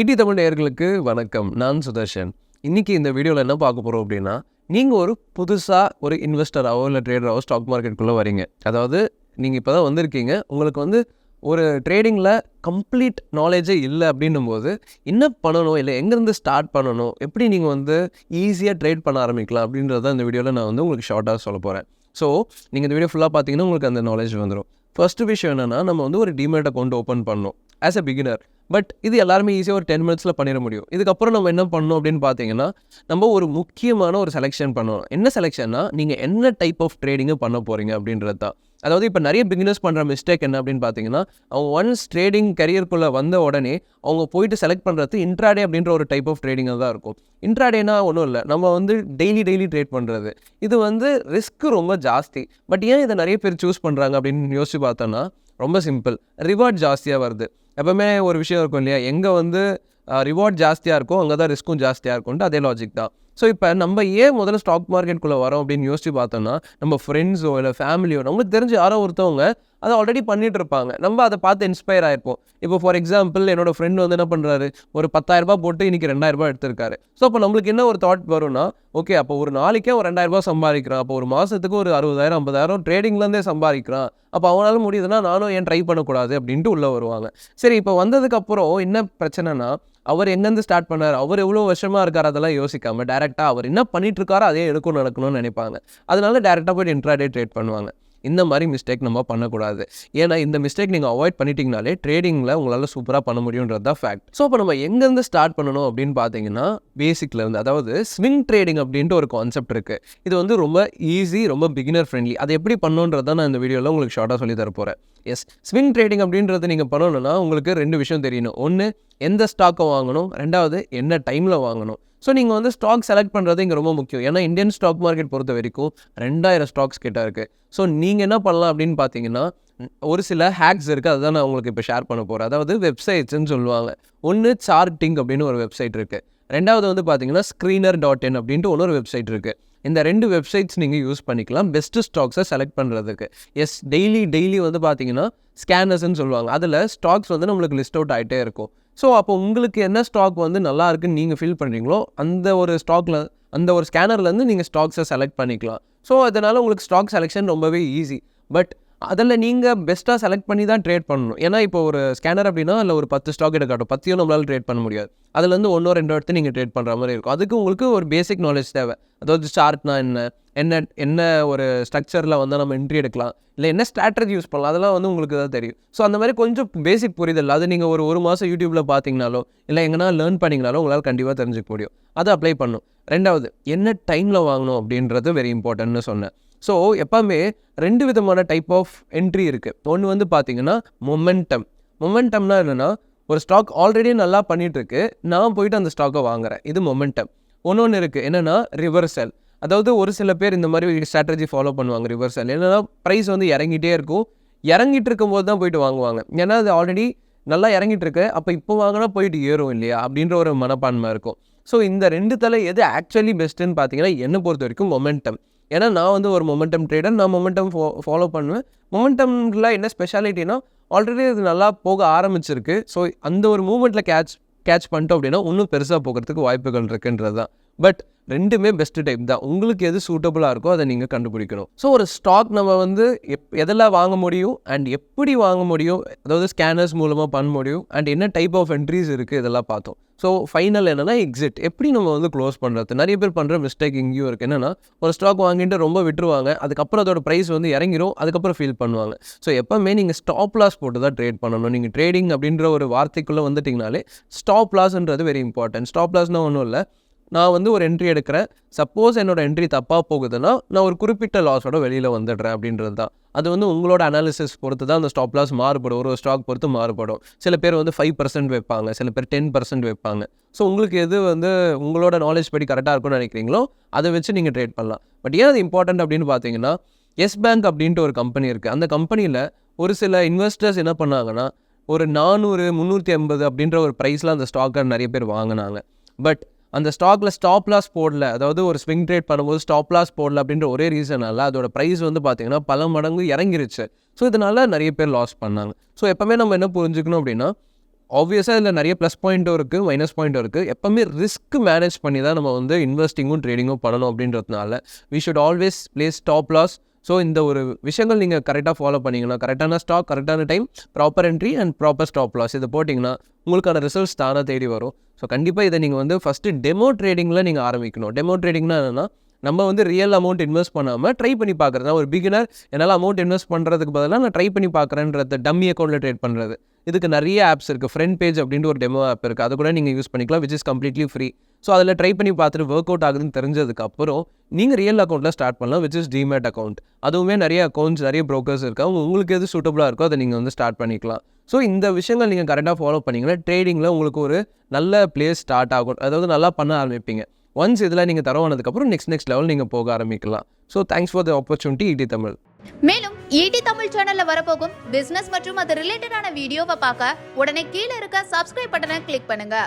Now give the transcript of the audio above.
இடி தமிழ் நேயர்களுக்கு வணக்கம். நான் சுதர்ஷன். இன்னைக்கு இந்த வீடியோவில் என்ன பார்க்க போகிறோம் அப்படின்னா நீங்கள் ஒரு புதுசாக ஒரு இன்வெஸ்டராகவோ இல்லை ட்ரேடராகவோ ஸ்டாக் மார்க்கெட்டுக்குள்ளே வரீங்க. அதாவது நீங்கள் இப்போ தான் வந்திருக்கீங்க. உங்களுக்கு வந்து ஒரு ட்ரேடிங்கில் கம்ப்ளீட் நாலேஜே இல்லை அப்படின்னும் போது என்ன பண்ணணும்? இல்லை எங்கேருந்து ஸ்டார்ட் பண்ணணும்? எப்படி நீங்கள் வந்து ஈஸியாக ட்ரேட் பண்ண ஆரம்பிக்கலாம்? அப்படின்றத இந்த வீடியோவில் நான் வந்து உங்களுக்கு ஷார்ட்டாக சொல்ல போகிறேன் ஸோ நீங்கள் இந்த வீடியோ ஃபுல்லாக பார்த்தீங்கன்னா உங்களுக்கு அந்த நாலேஜ் வந்துடும் ஃபஸ்ட்டு விஷயம் என்னென்னா நம்ம வந்து ஒரு டிமேட் அக்கௌண்ட் ஓப்பன் பண்ணணும். ஆஸ் அ பிகினர் பட் இது எல்லாருமே ஈஸியாக ஒரு டென் மினிட்ஸில் பண்ணிட முடியும். இதுக்கப்புறம் நம்ம என்ன பண்ணணும் அப்படின்னு பார்த்தீங்கன்னா நம்ம ஒரு முக்கியமான ஒரு செலெக்ஷன் பண்ணணும். என்ன செலெக்ஷன்னா நீங்கள் என்ன டைப் ஆஃப் ட்ரேடிங்கு பண்ண போகிறீங்க அப்படின்றது தான். அதாவது இப்போ நிறைய பிகினர்ஸ் பண்ணுற மிஸ்டேக் என்ன அப்படின்னு பார்த்தீங்கன்னா அவங்க ஒன்ஸ் ட்ரேடிங் கரியருக்குள்ளே வந்த உடனே அவங்க போயிட்டு செலக்ட் பண்ணுறது இன்ட்ராடே அப்படின்ற ஒரு டைப் ஆஃப் ட்ரேடிங்காக தான் இருக்கும். இன்ட்ராடேனா ஒன்றும் இல்லை. நம்ம வந்து டெய்லி டெய்லி ட்ரேட் பண்ணுறது இது வந்து ரிஸ்க்கு ரொம்ப ஜாஸ்தி. பட் ஏன் இதை நிறைய பேர் சூஸ் பண்ணுறாங்க அப்படின்னு யோசிச்சு பார்த்தோன்னா ரொம்ப சிம்பிள் ரிவார்ட் ஜாஸ்தியாக வருது. எப்பவுமே ஒரு விஷயம் இருக்கும் இல்லையா? எங்கே வந்து ரிவார்ட் ஜாஸ்தியாக இருக்கோ அங்கே தான் ரிஸ்க்கும் ஜாஸ்தியாக இருக்கும்ட்டு அதே லாஜிக் தான். ஸோ இப்போ நம்ம ஏன் முதல்ல ஸ்டாக் மார்க்கெட்டுக்குள்ளே வரோம் அப்படின்னு யோசிச்சு பார்த்தோம்னா நம்ம ஃப்ரெண்ட்ஸோ இல்லை ஃபேமிலியோ நம்மளுக்கு தெரிஞ்ச யாரோ ஒருத்தவங்க அதை ஆல்ரெடி பண்ணிட்டு இருப்பாங்க. நம்ம அதை பார்த்து இன்ஸ்பயர் ஆயிருப்போம். இப்போ ஃபார் எக்ஸாம்பிள் என்னோட ஃப்ரெண்ட் வந்து என்ன பண்ணுறாரு ஒரு பத்தாயிரரூபா போட்டு இன்னைக்கு ரெண்டாயிரரூபா எடுத்திருக்காரு. ஸோ அப்போ நம்மளுக்கு என்ன ஒரு தாட் வரும்னா ஓகே அப்போ ஒரு நாளைக்கே ஒரு ரெண்டாயிரரூபா சம்பாதிக்கிறான். அப்போ ஒரு மாதத்துக்கு ஒரு அறுபதாயிரம் ஐம்பதாயிரம் ட்ரேடிங்லேருந்தே சம்பாதிக்கிறான். அப்போ அவனால முடியுதுன்னா நானும் ஏன் ட்ரை பண்ணக்கூடாது அப்படின்ட்டு உள்ளே வருவாங்க. சரி இப்போ வந்ததுக்கப்புறம் என்ன பிரச்சனைனா அவர் எங்கேருந்து ஸ்டார்ட் பண்ணார்? அவர் எவ்வளோ வருஷமாக இருக்கார்? அதெல்லாம் யோசிக்காமல் டேரெக்டாக அவர் என்ன பண்ணிட்டு இருக்காரோ அதே எடுக்கும் நடக்கணும்னு நினைப்பாங்க. அதனால டேரெக்டாக போய்ட்டு இன்ட்ராடே ட்ரேட் பண்ணுவாங்க. இந்த மாதிரி மிஸ்டேக் நம்ம பண்ணக்கூடாது. ஏன்னா இந்த மிஸ்டேக் நீங்கள் அவாய்ட் பண்ணிட்டீங்கனாலே ட்ரேடிங்கில் உங்களால் சூப்பராக பண்ண முடியுன்றது தான் ஃபேக்ட் ஸோ இப்போ நம்ம எங்கேருந்து ஸ்டார்ட் பண்ணணும் அப்படின்னு பார்த்தீங்கன்னா பேசிக்கில் இருந்து அதாவது ஸ்விங் ட்ரேடிங் அப்படின்ட்டு ஒரு கான்செப்ட் இருக்குது இது வந்து ரொம்ப ஈஸி ரொம்ப பிகினர் ஃப்ரெண்ட்லி அதை எப்படி பண்ணணுன்றதை நான் இந்த வீடியோவில் உங்களுக்கு ஷார்ட்டாக சொல்லி தர போகிறேன் எஸ் ஸ்விங் ட்ரேடிங் அப்படின்றத நீங்கள் பண்ணணும்னா உங்களுக்கு ரெண்டு விஷயம் தெரியணும். ஒன்று எந்த ஸ்டாக்கை வாங்கணும்? ரெண்டாவது என்ன டைமில் வாங்கணும்? ஸோ நீங்கள் வந்து ஸ்டாக் செலக்ட் பண்ணுறது இங்கே ரொம்ப முக்கியம். ஏன்னா இந்தியன் ஸ்டாக் மார்க்கெட் பொறுத்த வரைக்கும் ரெண்டாயிரம் ஸ்டாக்ஸ் கிட்ட இருக்குது ஸோ நீங்கள் என்ன பண்ணலாம் அப்படின்னு பார்த்தீங்கன்னா ஒரு சில ஹேக்ஸ் இருக்குது அதுதான் நான் உங்களுக்கு இப்போ ஷேர் பண்ண போகிறேன் அதாவது வெப்சைட்ஸ்ன்னு சொல்லுவாங்க. ஒன்று சார்ட்டிங் அப்படின்னு ஒரு வெப்சைட் இருக்குது ரெண்டாவது வந்து பார்த்தீங்கன்னா ஸ்க்ரீனர் டாட் இன் அப்படின்ட்டு ஒரு வெப்சைட் இருக்குது இந்த ரெண்டு வெப்சைட்ஸ் நீங்கள் யூஸ் பண்ணிக்கலாம். பெஸ்ட்டு ஸ்டாக்ஸை செலக்ட் பண்ணுறதுக்கு எஸ் டெய்லி டெய்லி வந்து பார்த்தீங்கன்னா ஸ்கேனர்ஸ்ன்னு சொல்லுவாங்க. அதில் ஸ்டாக்ஸ் வந்து நம்மளுக்கு லிஸ்ட் அவுட் ஆகிட்டே இருக்கும். ஸோ அப்போ உங்களுக்கு என்ன ஸ்டாக் வந்து நல்லா இருக்குன்னு நீங்கள் ஃபீல் பண்ணுறீங்களோ அந்த ஒரு ஸ்டாக்கில் அந்த ஒரு ஸ்கேனர்லேருந்து நீங்கள் ஸ்டாக்ஸை செலக்ட் பண்ணிக்கலாம். ஸோ அதனால் உங்களுக்கு ஸ்டாக் செலெக்ஷன் ரொம்பவே ஈஸி பட் அதில் நீங்கள் பெஸ்ட்டாக செலக்ட் பண்ணி தான் ட்ரேட் பண்ணணும். ஏன்னா இப்போ ஒரு ஸ்கேனர் அப்படின்னா அதில் ஒரு பத்து ஸ்டாக் எடுக்கட்டும் பத்தியும் நம்மளால் ட்ரேட் பண்ண முடியாது. அதுலேருந்து ஒன்றோ ரெண்டோ எடுத்து நீங்கள் ட்ரேட் பண்ணுற மாதிரி இருக்கும். அதுக்கு உங்களுக்கு ஒரு பேசிக் நாலேஜ் தேவை. அதாவது சார்ட்னா என்ன? என்ன என்ன ஒரு ஸ்ட்ரக்சரில் வந்து நம்ம என்ட்ரி எடுக்கலாம். இல்லை என்ன ஸ்ட்ராட்டஜி யூஸ் பண்ணலாம்? அதெல்லாம் வந்து உங்களுக்கு தான் தெரியும். ஸோ அந்த மாதிரி கொஞ்சம் பேசிக் புரிதல் அது நீங்கள் ஒரு ஒரு மாதம் யூடியூப்பில் பார்த்தீங்கனாலோ இல்லை எங்கன்னா லேர்ன் பண்ணிங்கனாலும் உங்களால் கண்டிப்பாக தெரிஞ்சுக்க முடியும். அதை அப்ளை பண்ணும் ரெண்டாவது என்ன டைமில் வாங்கணும் அப்படின்றது வெரி இம்பார்ட்டன்ட்னு சொன்னேன். ஸோ எப்போவுமே ரெண்டு விதமான டைப் ஆஃப் என்ட்ரி இருக்குது ஒன்று வந்து பார்த்தீங்கன்னா மொமெண்டம் மொமெண்டம்னா என்னென்னா ஒரு ஸ்டாக் ஆல்ரெடி நல்லா பண்ணிகிட்ருக்கு நான் போயிட்டு அந்த ஸ்டாக்கை வாங்குறேன். இது மொமெண்டம் ஒன்று ஒன்று இருக்குது என்னென்னா ரிவர்சல் அதாவது ஒரு சில பேர் இந்த மாதிரி ஸ்ட்ராட்டஜி ஃபாலோ பண்ணுவாங்க ரிவர்சல் என்னென்னா ப்ரைஸ் வந்து இறங்கிட்டே இருக்கும். இறங்கிட்டு இருக்கும்போது தான் போயிட்டு வாங்குவாங்க. ஏன்னா அது ஆல்ரெடி நல்லா இறங்கிட்டு இருக்கு அப்போ இப்போ வாங்கினா போயிட்டு ஏறும் இல்லையா? அப்படின்ற ஒரு மனப்பான்மை இருக்கும். ஸோ இந்த ரெண்டு தலை எது ஆக்சுவலி பெஸ்ட்டுன்னு பார்த்தீங்கன்னா என்னை பொறுத்த வரைக்கும் மொமெண்டம் ஏன்னா நான் வந்து ஒரு மொமெண்டம் ட்ரேடர் நான் மொமெண்டம் ஃபோ ஃபாலோ பண்ணுவேன். மொமெண்டமில் என்ன ஸ்பெஷாலிட்டினா ஆல்ரெடி அது நல்லா போக ஆரம்பிச்சிருக்கு. ஸோ அந்த ஒரு மூமெண்ட்டில் கேட்ச் கேட்ச் பண்ணிட்டோம் அப்படின்னா இன்னும் பெருசாக போகிறதுக்கு வாய்ப்புகள் இருக்குன்றது தான் பட் ரெண்டுமே பெஸ்ட் டைப் தான். உங்களுக்கு எது சூட்டபுளாக இருக்கோ அதை நீங்கள் கண்டுபிடிக்கணும். ஸோ ஒரு ஸ்டாக் நம்ம வந்து எப் எதெல்லாம் வாங்க முடியும் அண்ட் எப்படி வாங்க முடியும் அதாவது ஸ்கேனர்ஸ் மூலமாக பண்ண முடியும் அண்ட் என்ன டைப் ஆஃப் என்ட்ரிஸ் இருக்குது இதெல்லாம் பார்த்தோம். ஸோ ஃபைனல் என்னென்னா எக்ஸிட் எப்படி நம்ம வந்து க்ளோஸ் பண்ணுறது நிறைய பேர் பண்ணுற மிஸ்டேக் இங்கேயும் இருக்குது என்னென்னா ஒரு ஸ்டாக் வாங்கிட்டு ரொம்ப விட்டுருவாங்க. அதுக்கப்புறம் அதோட ப்ரைஸ் வந்து இறங்கிரும். அதுக்கப்புறம் ஃபீல் பண்ணுவாங்க. ஸோ எப்போவுமே நீங்கள் ஸ்டாப் லாஸ் போட்டு தான் ட்ரேட் பண்ணணும். நீங்கள் ட்ரேடிங் அப்படின்ற ஒரு வார்த்தைக்குள்ளே வந்துட்டிங்கனாலே ஸ்டாப் லாஸ்ன்றது வெரி இம்பார்ட்டன்ட் ஸ்டாப் லாஸ்னால் ஒன்றும் இல்லை. நான் வந்து ஒரு என்ட்ரி எடுக்கிறேன். சப்போஸ் என்னோட என்ட்ரி தப்பாக போகுதுன்னா நான் ஒரு குறிப்பிட்ட லாஸோட வெளியில் வந்துடுறேன் அப்படின்றது தான். அது வந்து உங்களோட அனாலிசிஸ் பொறுத்து தான் அந்த ஸ்டாப் லாஸ் மாறுபடும். ஒரு ஸ்டாக் பொறுத்து மாறுபடும். சில பேர் வந்து ஃபைவ் பர்சன்ட் வைப்பாங்க. சில பேர் டென் பர்சன்ட் வைப்பாங்க. ஸோ உங்களுக்கு எது வந்து உங்களோட நாலேஜ் படி கரெக்டாக இருக்கும்னு நினைக்கிறீங்களோ அதை வச்சு நீங்கள் ட்ரேட் பண்ணலாம். பட் ஏன் அது இம்பார்ட்டன்ட் அப்படின்னு பார்த்தீங்கன்னா எஸ் பேங்க் அப்படின்ட்டு ஒரு கம்பெனி இருக்குது அந்த கம்பெனியில் ஒரு சில இன்வெஸ்டர்ஸ் என்ன பண்ணாங்கன்னா ஒரு நானூறு முந்நூற்றி ஐம்பது அப்படின்ற ஒரு ப்ரைஸில் அந்த ஸ்டாக்கை நிறைய பேர் வாங்கினாங்க. பட் அந்த ஸ்டாக்ல ஸ்டாப் லாஸ் போடல. அதாவது ஒரு ஸ்விங் ட்ரேட் பண்ணும்போது ஸ்டாப் லாஸ் போடல அப்படின்ற ஒரே ரீசனால அதோட ப்ரைஸ் வந்து பார்த்தீங்கன்னா பல மடங்கு இறங்கிருச்சு. ஸோ இதனால நிறைய பேர் லாஸ் பண்ணாங்க. ஸோ எப்பவுமே நம்ம என்ன புரிஞ்சுக்கணும் அப்படின்னா ஆப்வியஸாக இதில் நிறைய ப்ளஸ் பாயிண்ட்டும் இருக்குது மைனஸ் பாயிண்ட்டும் இருக்குது எப்போவுமே ரிஸ்க் மேனேஜ் பண்ணி தான் நம்ம வந்து இன்வெஸ்டிங்கும் ட்ரேடிங்கும் பண்ணணும் அப்படின்றதுனால we should always place stop loss so இந்த ஒரு விஷயங்கள் நீங்கள் கரெக்டாக ஃபாலோ பண்ணிங்கன்னா கரெக்டான ஸ்டாக் கரெக்டான time proper entry and proper stop loss இதை போட்டிங்கன்னா உங்களுக்கான ரிசல்ட்ஸ் தானாக தேடி வரும். ஸோ கண்டிப்பாக இதை நீங்கள் வந்து ஃபஸ்ட்டு டெமோ ட்ரேடிங்கில் நீங்கள் ஆரம்பிக்கணும். டெமோ ட்ரேடிங்னா என்னென்னா நம்ம வந்து ரியல் அமௌண்ட் இன்வெஸ்ட் பண்ணாமல் ட்ரை பண்ணி பார்க்குறது ஒரு பிகினர் என்னால் அமௌண்ட் இன்வெஸ்ட் பண்ணுறதுக்கு பதிலாக நான் ட்ரை பண்ணி பார்க்குறேன்றது டம்மி அக்கௌண்ட்டில் ட்ரேட் பண்ணுறது இதுக்கு நிறைய ஆப்ஸ் இருக்குது ஃப்ரெண்ட் பேஜ் அப்படின்ட்டு ஒரு டெமோ ஆப் இருக்குது அதை கூட நீங்கள் யூஸ் பண்ணிக்கலாம் which is completely free so அதில் ட்ரை பண்ணி பார்த்துட்டு ஒர்க் அவுட் ஆகுதுன்னு தெரிஞ்சதுக்கப்புறம் நீங்கள் ரியல் அக்கௌண்ட்டில் ஸ்டார்ட் பண்ணலாம் விச் இஸ் டிமேட் அக்கௌண்ட் அதுவுமே நிறைய அக்கௌண்ட்ஸ் நிறைய ப்ரோக்கர்ஸ் இருக்காங்க உங்களுக்கு எது சூட்டபுளாக இருக்கோ அதை நீங்கள் வந்து ஸ்டார்ட் பண்ணிக்கலாம். ஸோ இந்த விஷயங்கள் நீங்கள் கரெக்டாக ஃபாலோ பண்ணிங்கன்னா ட்ரேடிங்கில் உங்களுக்கு ஒரு நல்ல பிளேஸ் ஸ்டார்ட் ஆகும். அதாவது நல்லா பண்ண ஆரம்பிப்பீங்க. ஒன்ஸ் இதில் நீங்கள் தரவானதுக்கப்புறம் நெக்ஸ்ட் நெக்ஸ்ட் லெவல் நீங்கள் போக ஆரம்பிக்கலாம். So thanks for the opportunity இடி தமிழ் மேலும் ஈடி தமிழ் சேனல்ல வரப்போகும் பிசினஸ் மற்றும் அது ரிலேட்டடான வீடியோவை பார்க்க உடனே கீழே இருக்க சப்ஸ்கிரைப் பட்டனை கிளிக் பண்ணுங்க.